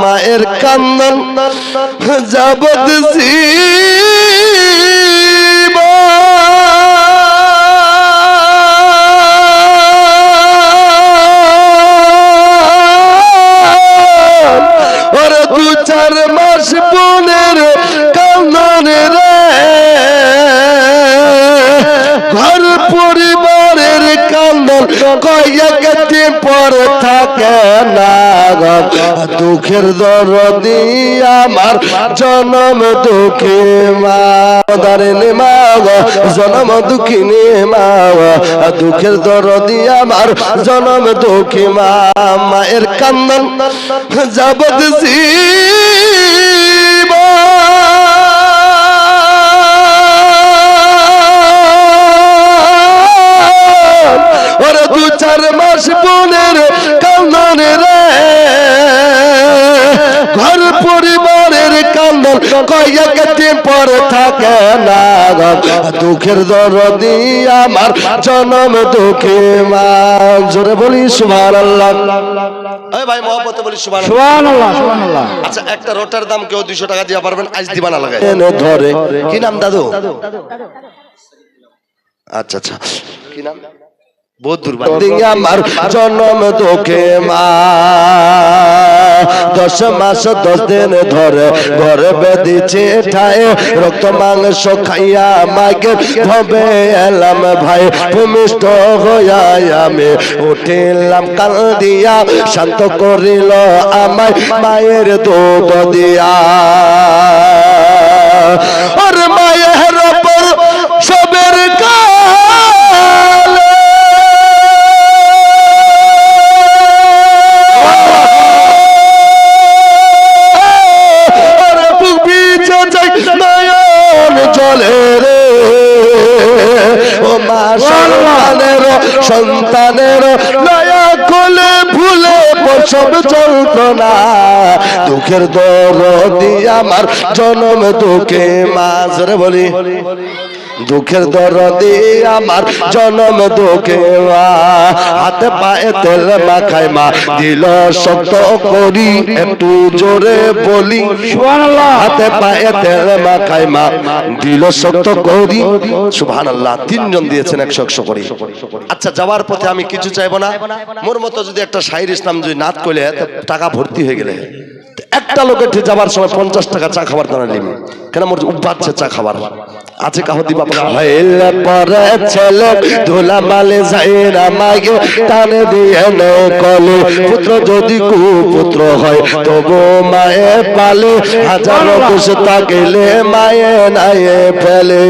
মায়ের কান্দন যাবত কয়েকটি পর থাকে না। দুঃখের দরদি আমার, জনম দুঃখী মা দারিনি মা জনম দুঃখিনী মা। দুঃখের দরদি আমার, জনম দুঃখী মা মায়ের কান্দন যাবত ওরে দু চার মাস বোনের কান্দনে রে। ঘর পরিবারের কান্দন কয়েকটি পর থাকে না। দুঃখের দরদি আমার জনম দুঃখী মা। জোরে বলি সুভান আল্লাহ এই ভাই মহব্বত বলি সুভান সুবহানাল্লাহ সুবহানাল্লাহ। আচ্ছা একটা রোটার দাম কেউ দুইশো টাকা দিয়ে পারবেন আজ দিবা না লাগাই ধরে। কি নাম দাদু। আচ্ছা আচ্ছা। কি নাম? আমার জন্ম তোকে মা। দশ মাস দশ দিন ধরে ঘরে বেদিছে ঠায়। রক্ত মাংস খাইয়া মাকে ভবে এলাম ভাই। ভূমিষ্ঠ হইয়া আমি উঠিলাম কাল দিয়া শান্ত করিল আমায় মায়ের দুধ দিয়া। আর মায়ের নয়ন জলে রে। ও মা সন্তানের সন্তানের নয়া কোলে ভুলে প্রসব যন্ত্রণা। দুঃখের দর দিয়ে আমার, জনম দুঃখে মাঝরে বলি। দুঃখের দরদি আমার জনম দুঃখে হাতে পায়ে তেল মাখাই মা। দিল শক্ত করি একটু জোরে বলি। হাতে পায়ে তেল মাখাই মা। দিল শক্ত করি। সুবহান আল্লাহ তিনজন দিয়েছেন একশো একশো করি। আচ্ছা যাওয়ার পথে আমি কিছু চাইব না। মোর মতো যদি একটা শাহির ইসলাম যদি নাত করলে টাকা ভর্তি হয়ে গেলে। একটা লোকের যাবার সময় পঞ্চাশ টাকা চা খাবার নিবি। কেন? মোর উপাচ্ছে চা খাবার। আছে কাহ দিবা হইলে পরে ছেলে ধুলা মালে যায় না মাগে টানে দিয়ে কলে পুত্র যদি কুপুত্র হয়, তবু মায়ে পালে। হাজার কুশ তাকেলে মায়ে নায়ে ফেলে।